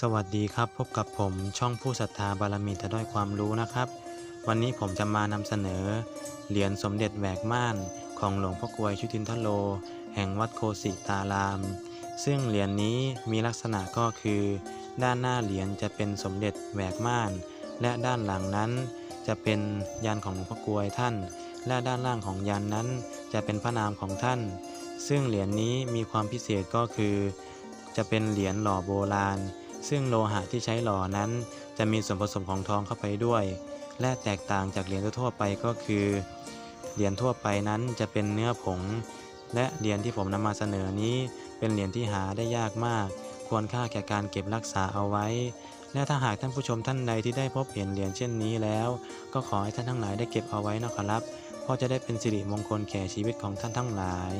สวัสดีครับพบกับผมช่องผู้ศรัทธาบารมีแต่ด้อยความรู้นะครับ วันนี้ผมจะมานำเสนอ เหรียญสมเด็จแหวกม่านของหลวงพ่อกวยชุตินทโล แห่งวัดโคสิตาราม ซึ่งเหรียญนี้มีลักษณะก็คือ ด้านหน้าเหรียญจะเป็นสมเด็จแหวกม่าน และด้านหลังนั้น จะเป็นยันของหลวงพ่อกวยท่าน และด้านล่างของยันนั้น จะเป็นพระนามของท่าน ซึ่งเหรียญนี้มีความพิเศษก็คือ จะเป็นเหรียญหล่อโบราณ ซึ่งโลหะที่ใช้หล่อนั้น จะมีส่วนผสมของทองเข้าไปด้วย และแตกต่างจากเหรียญทั่วไปก็คือ เหรียญทั่วไปนั้นจะเป็นเนื้อผง และเหรียญที่ผมนำมาเสนอนี้ เป็นเหรียญที่หาได้ยากมาก ควรค่าแก่การเก็บรักษาเอาไว้ และถ้าหากท่านผู้ชมท่านใดที่ได้พบเห็นเหรียญเช่นนี้แล้ว ก็ขอให้ท่านทั้งหลายได้เก็บเอาไว้นะครับเพราะจะได้เป็นสิริมงคลแก่ชีวิตของท่านทั้งหลาย